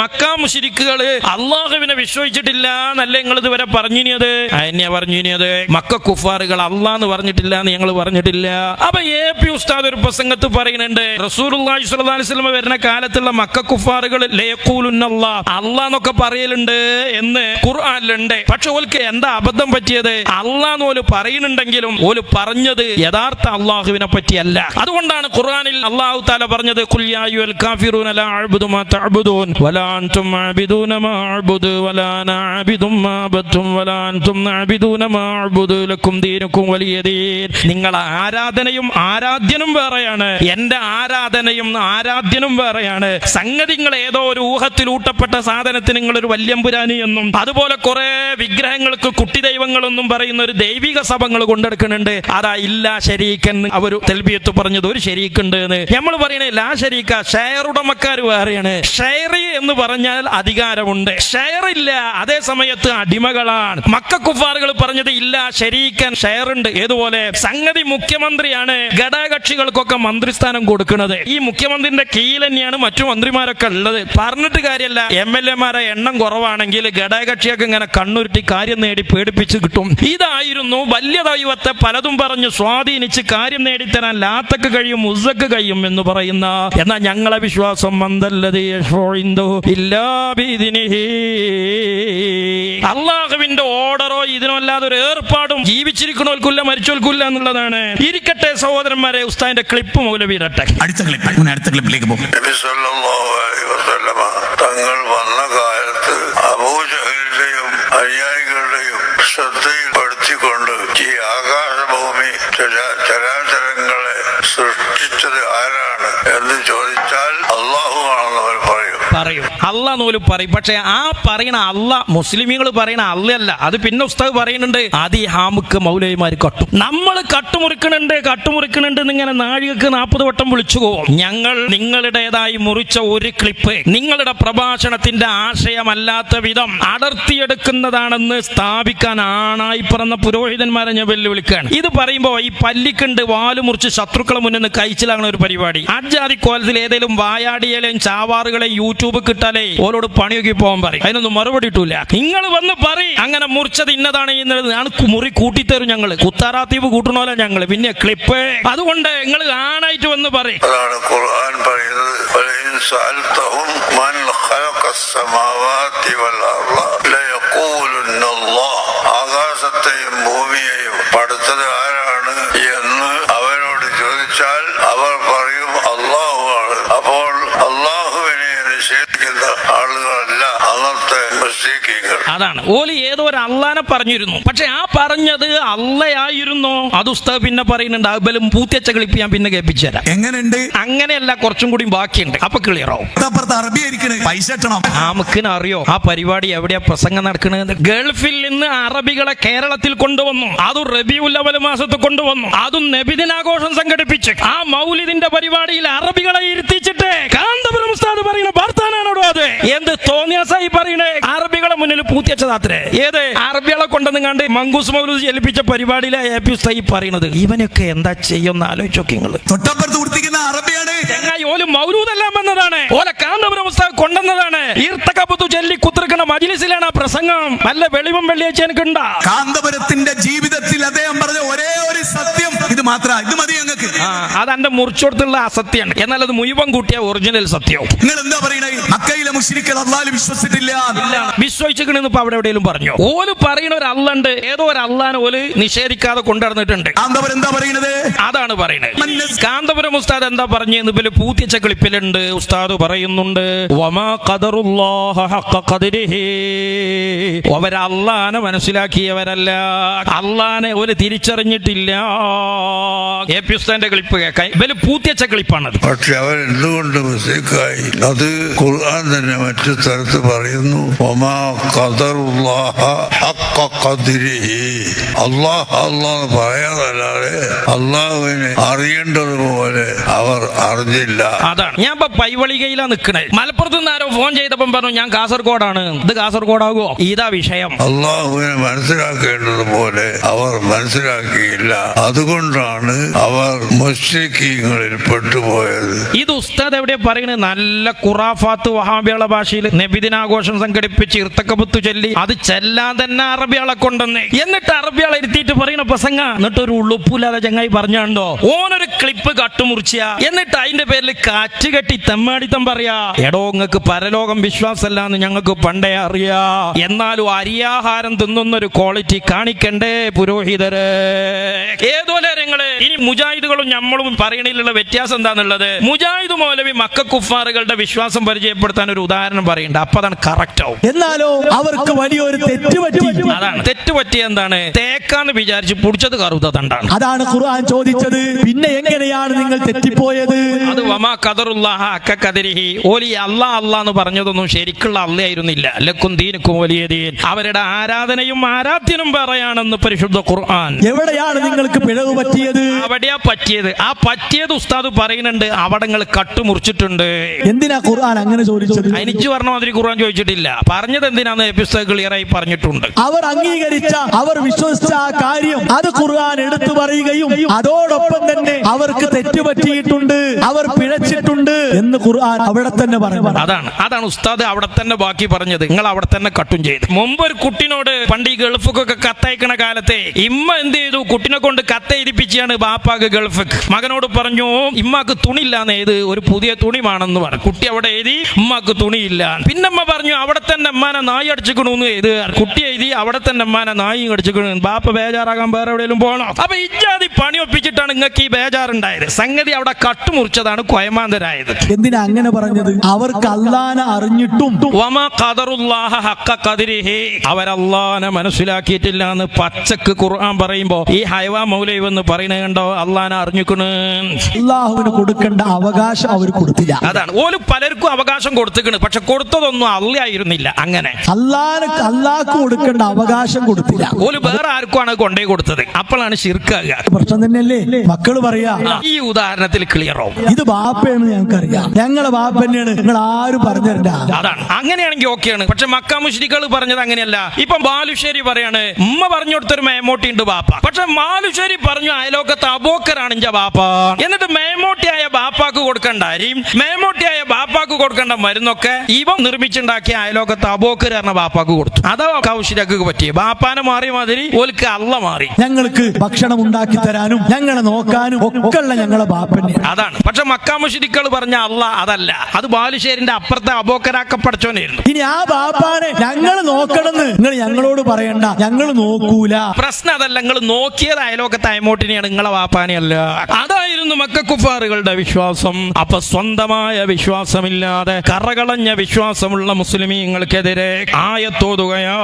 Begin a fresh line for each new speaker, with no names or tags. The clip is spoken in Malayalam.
മക്ക മുഷിരിക്കുകൾ അള്ളാഹുവിനെ വിശ്വസിച്ചിട്ടില്ല എന്നല്ല നിങ്ങൾ ഇതുവരെ പറഞ്ഞിനിയത്? അതിനെയാ പറഞ്ഞിനിയത്? മക്ക കുഫാറുകൾ അള്ളാന്ന് പറഞ്ഞിട്ടില്ല എന്ന് ഞങ്ങൾ പറഞ്ഞിട്ടില്ല. അപ്പൊ എ പി ഉസ്താദ് ഒരു പ്രസംഗത്ത് പറയുന്നുണ്ട് അലൈഹി വസല്ലം വരുന്ന കാലത്തുള്ള മക്ക കുഫാറുകൾ അള്ളാന്നൊക്കെ പറയലുണ്ട് എന്ന് ഖുർആാനിലുണ്ട്. പക്ഷെ ഓൽക്ക് എന്താ അബദ്ധം പറ്റിയത്? അള്ളാന്ന് ഓൽ പറയുന്നുണ്ടെങ്കിലും ഓൽ പറഞ്ഞത് യഥാർത്ഥ അള്ളാഹുവിനെ പറ്റിയല്ല. അതുകൊണ്ടാണ് ഖുർആാനിൽ അള്ളാഹു താല പറഞ്ഞത് കുല്യായു അൽ കാഫിറൂൻ അല ലാ തഴുബുദൂൻ വലാ അൻതും അബിദൂന മാ അബദ്തും വലാ അൻതും അഅ്ബിദൂന മാ അഅ്ബുദു ലക്കും ദീനുക്കും വലിയ ദീൻ നിങ്ങൾ ആരാധനയും ആരാധ്യനും വേറെയാണ്. എന്റെ ആരാധനയും ആരാധ്യനും വേറെയാണ്. സംഗതി നിങ്ങൾ ഏതോ ഒരു ഊഹത്തിൽ ഊട്ടപ്പെട്ട സാധനത്തിന് നിങ്ങൾ ഒരു വല്യമ്പുരാനി എന്നും അതുപോലെ കുറെ വിഗ്രഹങ്ങൾക്ക് കുട്ടി ദൈവങ്ങളെന്നും പറയുന്ന ഒരു ദൈവിക സഭങ്ങൾ കൊണ്ടെടുക്കുന്നുണ്ട്. അതാ ഇല്ല ശരീക്കൻ അവർ തെൽബിയത്ത് പറഞ്ഞത് ഒരു ശരീക്കുണ്ട് എന്ന്. നമ്മൾ പറയണേ ലാ ശരീക്ക ഷെയർ ഉടമക്കാർ വേറെയാണ്. ഷെയർ എന്ന് പറഞ്ഞാൽ അധികാരമുണ്ട്. ഷെയർ ഇല്ല അതേ സമയത്ത് അടിമകളാണ്. മക്ക കുഫാറുകൾ പറഞ്ഞത് ഇല്ല ഷെയർ ഉണ്ട് ഏതുപോലെ? സംഗതി മുഖ്യമന്ത്രിയാണ് ഘടകകക്ഷികൾക്കൊക്കെ മന്ത്രിസ്ഥാനം കൊടുക്കുന്നത്. ഈ മുഖ്യമന്ത്രിന്റെ കീഴിൽ തന്നെയാണ് മറ്റു മന്ത്രിമാരൊക്കെ ഉള്ളത്. പറഞ്ഞിട്ട് കാര്യമല്ല എം എൽ എമാരെ എണ്ണം കുറവാണെങ്കിൽ ഘടകകക്ഷിയൊക്കെ ഇങ്ങനെ കണ്ണുരുട്ടി കാര്യം നേടി പേടിപ്പിച്ച് കിട്ടും. ഇതായിരുന്നു വലിയ ദൈവത്തെ പലതും പറഞ്ഞു സ്വാധീനിച്ച് കാര്യം നേടിത്തരാൻ ലാത്തക്ക് കഴിയും ഉസക്ക് കഴിയും എന്ന് പറയുന്ന എന്നാൽ ഞങ്ങളെ വിശ്വാസം മന്ദല്ലത് അള്ളാഹുവിന്റെ ഓർഡറോ ഇതിനല്ലാതെ ഒരു ഏർപ്പാടും ജീവിച്ചിരിക്കണോൽക്കില്ല മരിച്ചോൽക്കില്ല എന്നുള്ളതാണ്. ഇരിക്കട്ടെ സഹോദരന്മാരെ ഉസ്താദിന്റെ ക്ലിപ്പ് മൗലവീരട്ടെ
അടുത്ത ക്ലിപ്പ് അടുത്ത ക്ലിപ്പിലേക്ക് പോകും
അല്ല നൂൽ പറയും. പക്ഷെ ആ പറയണ അല്ല മുസ്ലിമീങ്ങൾ പറയണ അല്ലല്ല അത് പിന്നെ ഉസ്താദ് പറയുന്നുണ്ട് അത് ഈ ഹാമുക്ക് മൗലവിമാർ കട്ടും. നമ്മൾ കട്ടുമുറിക്കണുണ്ട് കട്ടുമുറിക്കണുണ്ട് എന്നിങ്ങനെ നാഴികക്ക് നാൽപ്പത് വട്ടം വിളിച്ചു പോകും. ഞങ്ങൾ നിങ്ങളുടേതായി മുറിച്ച ഒരു ക്ലിപ്പ് നിങ്ങളുടെ പ്രഭാഷണത്തിന്റെ ആശയമല്ലാത്ത വിധം അടർത്തിയെടുക്കുന്നതാണെന്ന് സ്ഥാപിക്കാൻ ആണായി പറഞ്ഞ പുരോഹിതന്മാരെ ഞാൻ വെല്ലുവിളിക്കുകയാണ്. ഇത് പറയുമ്പോൾ ഈ പല്ലിക്കുണ്ട് വാൽ മുറിച്ച് ശത്രുക്കളെ മുന്നിൽ നിന്ന് കഴിച്ചിലാകുന്ന ഒരു പരിപാടി. അജാതി കോലത്തിൽ ഏതെങ്കിലും വായാടികളെയും ചാവാറുകളെയും യൂട്യൂബ് കിട്ടാലേ ഓരോട് പണിയൊക്കെ പോകാൻ പറയും. അതിനൊന്നും മറുപടി ഇട്ടൂല. നിങ്ങൾ വന്ന് പറയും. അങ്ങനെ മുറിച്ചത് ഇന്നതാണ് എന്നുള്ളത് ഞാൻ മുറി കൂട്ടിത്തരും ഞങ്ങൾ. കുത്താറാത്തീവ് കൂട്ടണോല ഞങ്ങൾ. പിന്നെ ക്ലിപ്പ്. അതുകൊണ്ട് നിങ്ങൾ ആണായിട്ട് വന്ന് പറയും.
ഖുർആൻ പറയുന്നത്.
അതാണ്. ഓലി ഏതോ ഒരു അള്ളാനെ പറഞ്ഞിരുന്നു. പക്ഷെ ആ പറഞ്ഞത് അള്ളയായിരുന്നോ? അത് ഉസ്താവ് പിന്നെ പറയുന്നുണ്ട് അബലും പൂത്തിയച്ച കളിപ്പ് ഞാൻ പിന്നെ കേൾപ്പിച്ചു തരാം.
എങ്ങനെയുണ്ട്?
അങ്ങനെയല്ല കുറച്ചും കൂടി ബാക്കിയുണ്ട്. അപ്പൊ ക്ലിയർ ആവും.
അറബി പൈസ
നമുക്കിന് അറിയോ? ആ പരിപാടി എവിടെയാ പ്രസംഗം നടക്കുന്നത് ഗൾഫിൽ നിന്ന് അറബികളെ കേരളത്തിൽ കൊണ്ടുവന്നു. അതും റബിയുൽ അവൽ മാസത്തിൽ കൊണ്ടുവന്നു. അതും നബിദിനാഘോഷം സംഘടിപ്പിച്ച്. ആ മൗലിദിന്റെ പരിപാടിയിൽ അറബികളെ ഇരുത്തിച്ചിട്ട് കാന്തപുരം ഉസ്താദ് പറയുന്ന ഭർത്താനാണോ അത് എന്ത് തോന്നിയാസായി പറയണേ? അറബികളെ മുന്നിൽ പൂത്തിയച്ചതാത്രേ. ഏത്? അറബികളെ കൊണ്ടെന്ന് കണ്ട് മങ്കൂസ് മൗലൂസ് ഏൽപ്പിച്ച പരിപാടിയിലെ എ പി ഉസ്താദ് ഈ പറയുന്നത് ഇവനൊക്കെ എന്താ ചെയ്യുന്ന? ആലോചിച്ചൊക്കെ നിങ്ങൾ
തൊട്ടപ്പുറത്ത് കൊടുത്തിരിക്കുന്ന അറബിയാണ്.
ചങ്ങായി ഓൽ മൗലൂദെല്ലാം വന്നതാണ്. ഓലെ കാന്തപുരം ഉസ്താദ് കൊണ്ടുവന്നതാണ്. ഈർത്തക്കപ്പത്തു ചൊല്ലി കുത്തിരിക്കണ മജിലിസിലാണ് ആ പ്രസംഗം. നല്ല വെളിവും വെള്ളിയാഴ്ച എനിക്കുണ്ടാ
കാന്തപുരത്തിന്റെ ജീവിതത്തിൽ അദ്ദേഹം പറഞ്ഞ ഒരേ ഒരു സത്യം ഇത് മാത്ര ഇത് മതി ഞങ്ങൾക്ക്.
അതെന്റെ മുറിച്ചോടത്തുള്ള അസത്യാണ് എന്നാൽ അത് മുഴുവൻ കൂട്ടിയ ഒറിജിനൽ സത്യവും.
നിങ്ങൾ എന്താ പറയണേ? മക്കയിലെ മുസ്ലിക്കൾ അള്ളാൽ വിശ്വസിച്ചിട്ടില്ല.
വിശ്വസിക്കണെന്ന് ഇപ്പൊ അവിടെ എവിടെയും പറഞ്ഞു? ഓൽ പറയുന്ന ഒരു അല്ലുണ്ട് ഏതോ ഒരു അള്ളാനെ ഓൽ നിഷേധിക്കാതെ കൊണ്ടുവന്നിട്ടുണ്ട്
കാന്തപുരം എന്താ പറയുന്നത്
അതാണ് പറയുന്നത് കാന്തപുരം ഉസ്താദ് എന്താ പറഞ്ഞെന്ന് ഇവർ പൂത്തിച്ച ക്ലിപ്പിലുണ്ട്. ഉസ്താദ് പറയുന്നുണ്ട് വമാ ഖദറുല്ലാഹ ഹഖ ഖദരിഹി. അവർ അള്ളാനെ മനസ്സിലാക്കിയവരല്ല. അള്ളാനെ ഒരു തിരിച്ചറിഞ്ഞിട്ടില്ല. എ പി ഉസ്താദിന്റെ ക്ലിപ്പ് കേൾക്കാൻ ഇവർ പൂത്തിയച്ച ക്ലിപ്പാണത്.
പക്ഷെ അവരെന്തുകൊണ്ട് മിസ്റ്റേക്കായി അത് ഖുർആൻ തന്നെ മറ്റു സ്ഥലത്ത് പറയുന്നു. ഒമാ പറയാതല്ലാതെ അള്ളാഹുവിനെ അറിയേണ്ടതുപോലെ അവർ അറിഞ്ഞില്ല.
അതാണ്. ഞാൻ ഇപ്പൊ പൈവളികയിലാ നിക്കണേ. മലപ്പുറത്ത് നിന്ന് ആരോ ഫോൺ ചെയ്തപ്പം പറഞ്ഞു ഞാൻ കാസർഗോഡാണ്. ഇത് കാസർഗോഡാകുമോ ഇതാ വിഷയം.
അള്ളാഹുവിനെ മനസ്സിലാക്കേണ്ടതുപോലെ അവർ മനസ്സിലാക്കിയില്ല. അതുകൊണ്ടാണ് അവർ മുസ്ലിക്കീങ്ങളിൽ പെട്ടുപോയത്.
ഇത് ഉസ്താദ് എവിടെ പറയുന്നത് നല്ല ഖുറാഫാത്ത് വഹാബികളെ ഭാഷയിൽ നബിദിനാഘോഷം സംഘടിപ്പിച്ച് ഇർത്തക്കബുത്ത് ചൊല്ലി അത് ചെല്ലാൻ തന്നെ അറബികളെ കൊണ്ടെന്ന് എന്നിട്ട് അറബികളെ ഇരുത്തിയിട്ട് പറയുന്ന പ്രസംഗ എന്നിട്ട് ഒരു ഉളുപ്പില്ലാതെ ചങ്ങായി പറഞ്ഞാണ്ടോ? ഓനൊരു ക്ലിപ്പ് കട്ടുമുറിച്ച. എന്നിട്ട് അതിന്റെ പേരിൽ കാറ്റ് കെട്ടി തെമ്മാടിത്തം പറയാ. എടോ നിങ്ങൾക്ക് പരലോകം വിശ്വാസമല്ലാന്ന് ഞങ്ങൾക്ക് പണ്ടേ അറിയാ. എന്നാലും അരിയാഹാരം തിന്നുന്നൊരു ക്വാളിറ്റി കാണിക്കണ്ടേ പുരോഹിതര്? ഏതുപോലെ നിങ്ങൾ ഇനി മുജാഹിദുകളും നമ്മളും പറയണില്ലുള്ള വ്യത്യാസം എന്താന്നുള്ളത്? മുജാഹിദ് മൗലവി മക്ക കുഫാറുകളുടെ വിശ്വാസം പരിചയപ്പെടുത്താൻ ഒരു ഉദാഹരണം പറയണ്ട അപ്പൊ അതാണ് കറക്റ്റ് ആവും.
എന്നാലോ അവർക്ക് വലിയൊരു തെറ്റ് പറ്റി.
അതാണ്. തെറ്റ് പറ്റിയ എന്താണ്? തേക്കാന്ന് വിചാരിച്ച് പുടിച്ചത് കറുത്ത തണ്ടാണ്.
അതാണ് ഖുർആൻ ചോദിച്ചത്. പിന്നെ എങ്ങനെയാണ് നിങ്ങൾ തെറ്റിപ്പോയത്?
അത് വമാ ഖദറുല്ലാഹ അക്ക ഖദരിഹി. ഓലി അല്ലാ അല്ലാ എന്ന് പറഞ്ഞതൊന്നും ശരിക്കുള്ള അല്ലായിരുന്നില്ല ലക്കും ദീനക്കും വലിയ ദീൻ. അവരുടെ ആരാധനയും ആരാധ്യനും വേറെയാണെന്ന് പരിശുദ്ധ ഖുർആൻ.
എവിടെയാണ് നിങ്ങൾക്ക് പിഴവ് പറ്റിയത്?
അവിടെയാ പറ്റിയത്. ആ പറ്റിയത് ഉസ്താദ് പറയുന്നുണ്ട് അവിടങ്ങൾ കട്ടുമുറിച്ചിട്ടുണ്ട്.
എന്തിനാ ഖുർആൻ അങ്ങനെ ചോദിച്ചത്?
എനിക്ക് പറഞ്ഞ മാതിരി ഖുർആൻ ചോദിച്ചിട്ടില്ല. പറഞ്ഞത് എന്തിനാന്ന് എപ്പിസോഡ് ക്ലിയർ ആയി പറഞ്ഞിട്ടുണ്ട്.
അവർ അംഗീകരിച്ച അവർ വിശ്വസിച്ച ആ കാര്യം അത് ഖുർആൻ എടുത്തു പറയുകയും അതോടൊപ്പം തന്നെ അവർക്ക് തെറ്റുപറ്റിയിട്ടുണ്ട് അവർ പിഴച്ചിട്ടുണ്ട് എന്ന് ഖുർആൻ അവിടെ തന്നെ പറഞ്ഞു.
അതാണ് അതാണ് ഉസ്താദ് അവിടെ തന്നെ ബാക്കി പറഞ്ഞത്. നിങ്ങൾ അവിടെ തന്നെ കട്ടും ചെയ്തു. മുമ്പ് ഒരു കുട്ടിനോട് പണ്ട് ഈ ഗൾഫൊക്കെ കത്തയക്കണ കാലത്തെ ഇമ്മ എന്ത് ചെയ്തു? കുട്ടിനെ കൊണ്ട് കത്തയിരിപ്പിച്ചാണ് ബാപ്പാക്ക് ഗൾഫ് മകനോട് പറഞ്ഞു ഇമ്മാക്ക് തുണിയില്ലാന്ന് ഏത് ഒരു പുതിയ തുണിമാണെന്ന് പറഞ്ഞു. കുട്ടി അവിടെ എഴുതി ഉമ്മാക്ക് തുണിയില്ല. പിന്നെ അമ്മ പറഞ്ഞു അവിടെ തന്നെ അമ്മാനെ നായി അടിച്ചിക്കണു ഏത് കുട്ടി എഴുതി അവിടെ തന്നെ അമ്മാനെ നായി അടിച്ചിക്കണു ബാപ്പ ബേജാറാകാൻ വേറെ എവിടെയെങ്കിലും പോകണോ? അപ്പൊ ഇജാതി പണി ഒപ്പിച്ചിട്ടാണ് നിങ്ങൾക്ക് ഈ ബേജാറുണ്ടായത്. സംഗതി അവിടെ കട്ടുമുറിച്ചതാണ് കൊയമാന്തരായത്.
എന്തിനാ അങ്ങനെ പറഞ്ഞത്? അവർക്ക് കല്ലാന അറിഞ്ഞിട്ടും
ഹഖ ഖദരിഹി. അവരല്ലാനെ മനസ്സിലാക്കിയിട്ടില്ല എന്ന് പച്ചക്ക് ഖുർആൻ പറയുമ്പോ ഈ ഹൈവ മൗലൈവ് എന്ന് പറയുന്നത് കണ്ടോ? അള്ളാനെ അറിഞ്ഞിക്കണ്.
അള്ളാഹുവിന് കൊടുക്കേണ്ട അവകാശം അവർ കൊടുത്തില്ല.
അതാണ്. ഓൽ പലർക്കും അവകാശം കൊടുത്തിക്കണ്. പക്ഷെ കൊടുത്തതൊന്നും അല്ലായിരുന്നില്ല അങ്ങനെ.
അള്ളാന് അള്ളാഹ്ക്ക് കൊടുക്കേണ്ട അവകാശം കൊടുത്തില്ല.
ഓൽ വേറെ ആർക്കുമാണ് കൊണ്ടേ കൊടുത്തത്. അപ്പോഴാണ് ശിർക്കാകുക.
പ്രശ്നം തന്നെയല്ലേ? മക്കൾ പറയാ.
ഈ ഉദാഹരണത്തിൽ ക്ലിയർ ആവും.
ഇത് ബാപ്പയാണ് ഞങ്ങൾക്കറിയാം. ഞങ്ങളെ ബാപ്പ തന്നെയാണ് നിങ്ങൾ ആരും പറഞ്ഞില്ല
അതാണ്. അങ്ങനെയാണെങ്കിൽ ഓക്കെയാണ് പക്ഷെ മക്ക മുഷ്രികൾ പറഞ്ഞത് അങ്ങനെയല്ല. ഇപ്പൊ ബാലുശ്ശേരി പറയാണ് ഉമ്മ പറഞ്ഞു കൊടുത്തൊരു മേമോട്ടി ഉണ്ട് ബാപ്പ. പക്ഷെ മാലുശ്ശേരി പറഞ്ഞു അയലോക്കത്ത് അബോക്കറാണ് എന്റെ ബാപ്പ. എന്നിട്ട് മേമോട്ടിയായ ബാപ്പാക്ക് കൊടുക്കേണ്ട അരിയും മേമോട്ടിയായ ബാപ്പാക്ക് കൊടുക്കേണ്ട മരുന്നൊക്കെ ഇവ നിർമ്മിച്ചുണ്ടാക്കിയ അയലോക്കത്ത് അബോക്കർ പറഞ്ഞ ബാപ്പാക്ക് കൊടുത്തു. അതാ കൗശിരക്ക് പറ്റിയ. ബാപ്പാനെ മാറി മാതിരി ഓൽക്ക് അല്ല മാറി.
ഞങ്ങൾക്ക് ഭക്ഷണം ഉണ്ടാക്കി തരാനും ഞങ്ങളെ നോക്കാനും ഒക്കെ ഉള്ള ഞങ്ങളെ ബാപ്പന്നെ
അതാണ്. പക്ഷെ മക്കാമുഷിരിക്കൾ പറഞ്ഞ അല്ല അതല്ല. അത് ബാലുശ്ശേരിന്റെ അപ്പുറത്തെ അബോക്കരാക്കപ്പടച്ചോനായിരുന്നു
ഇനി ആ ബാപ്പാനെ ഞങ്ങൾ നോക്കണമെന്ന്. നിങ്ങൾ ഞങ്ങളോട് പറയണ്ട. ഞങ്ങൾ നോക്കൂല.
പ്രശ്നം അതല്ല നിങ്ങൾ നോക്കിയത് അയലോക്കത്തെ അയമോട്ടിനെയാണ് നിങ്ങളെ വാപ്പാനെയല്ല അതായിരുന്നു മക്കുഫാറുകളുടെ വിശ്വാസം. അപ്പൊ സ്വന്തമായ വിശ്വാസമില്ലാതെ കറകളഞ്ഞ വിശ്വാസമുള്ള മുസ്ലിമീങ്ങൾക്കെതിരെ ആയത്തോതുകയാ